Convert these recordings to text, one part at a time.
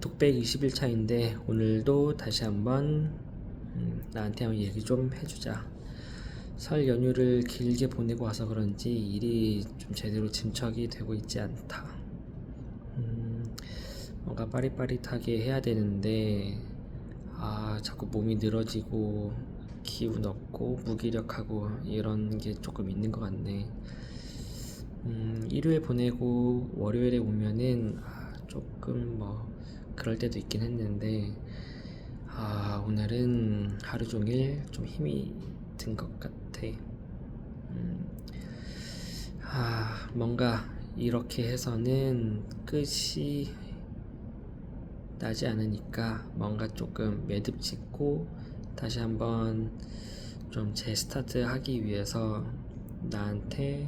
독백 20일차인데 오늘도 다시 한번 음, 나한테 한번 얘기 좀 해주자. 설 연휴를 길게 보내고 와서 그런지 일이 좀 제대로 진척이 되고 있지 않다. 음, 뭔가 빠릿빠릿하게 해야 되는데 아 자꾸 몸이 늘어지고 기운 없고 무기력하고 이런 게 조금 있는 것 같네. 음, 일요일 보내고 월요일에 오면은 아, 조금 뭐 그럴 때도 있긴 했는데 아 오늘은 하루 종일 좀 힘이 든 것 같아. 음, 아 뭔가 이렇게 해서는 끝이 나지 않으니까 뭔가 조금 매듭 짓고 다시 한번 좀 재스타트 하기 위해서 나한테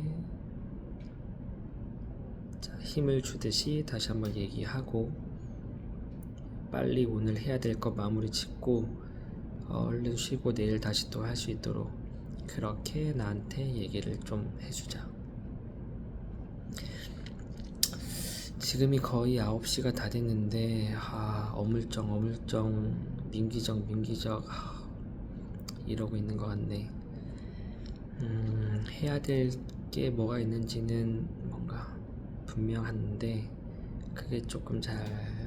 자, 힘을 주듯이 다시 한번 얘기하고 빨리 오늘 해야 될거 마무리 짓고 어, 얼른 쉬고 내일 다시 또 할 수 있도록 그렇게 나한테 얘기를 좀 해주자. 지금이 거의 9시가 다 됐는데 아, 어물쩡 어물쩡 민기적 민기적 아, 이러고 있는 것 같네. 음, 해야 될 게 뭐가 있는지는 뭔가 분명한데 그게 조금 잘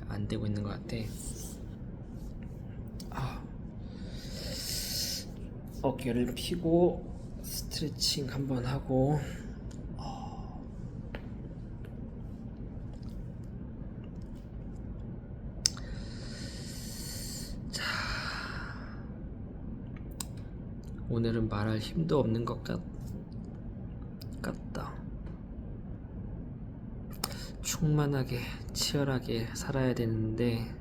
안 되고 있는 것 같아. 아, 어깨를 펴고 스트레칭 한번 하고. 오늘은 말할 힘도 없는 것 같, 같다. 충만하게 치열하게 살아야 되는데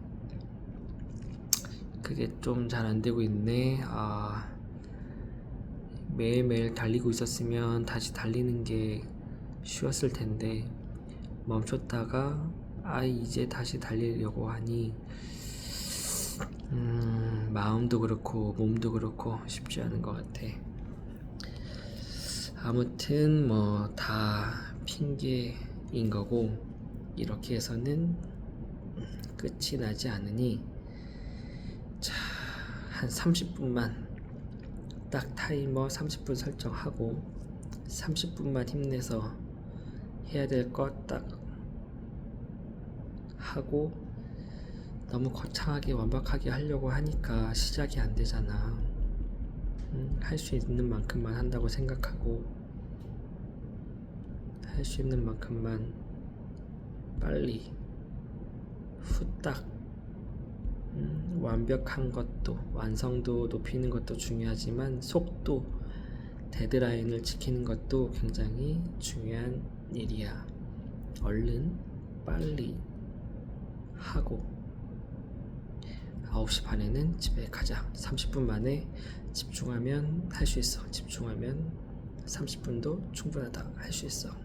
그게 좀 잘 안 되고 있네. 아 매일매일 달리고 있었으면 다시 달리는 게 쉬웠을 텐데 멈췄다가 아 이제 다시 달리려고 하니 음, 마음도 그렇고 몸도 그렇고 쉽지 않은 것 같아. 아무튼 뭐 다 핑계인 거고 이렇게 해서는 끝이 나지 않으니 자, 한 30분만 딱 타이머 30분 설정하고 30분만 힘내서 해야 될 것 딱 하고 너무 거창하게 완벽하게 하려고 하니까 시작이 안 되잖아. 음, 할수 있는 만큼만 한다고 생각하고 할 수 있는 만큼만 빨리 후딱 음, 완벽한 것도 완성도 높이는 것도 중요하지만 속도 데드라인을 지키는 것도 굉장히 중요한 일이야. 얼른 빨리 하고 9시 반에는 집에 가자. 30분 만에 집중하면 할 수 있어. 집중하면 30분도 충분하다. 할 수 있어.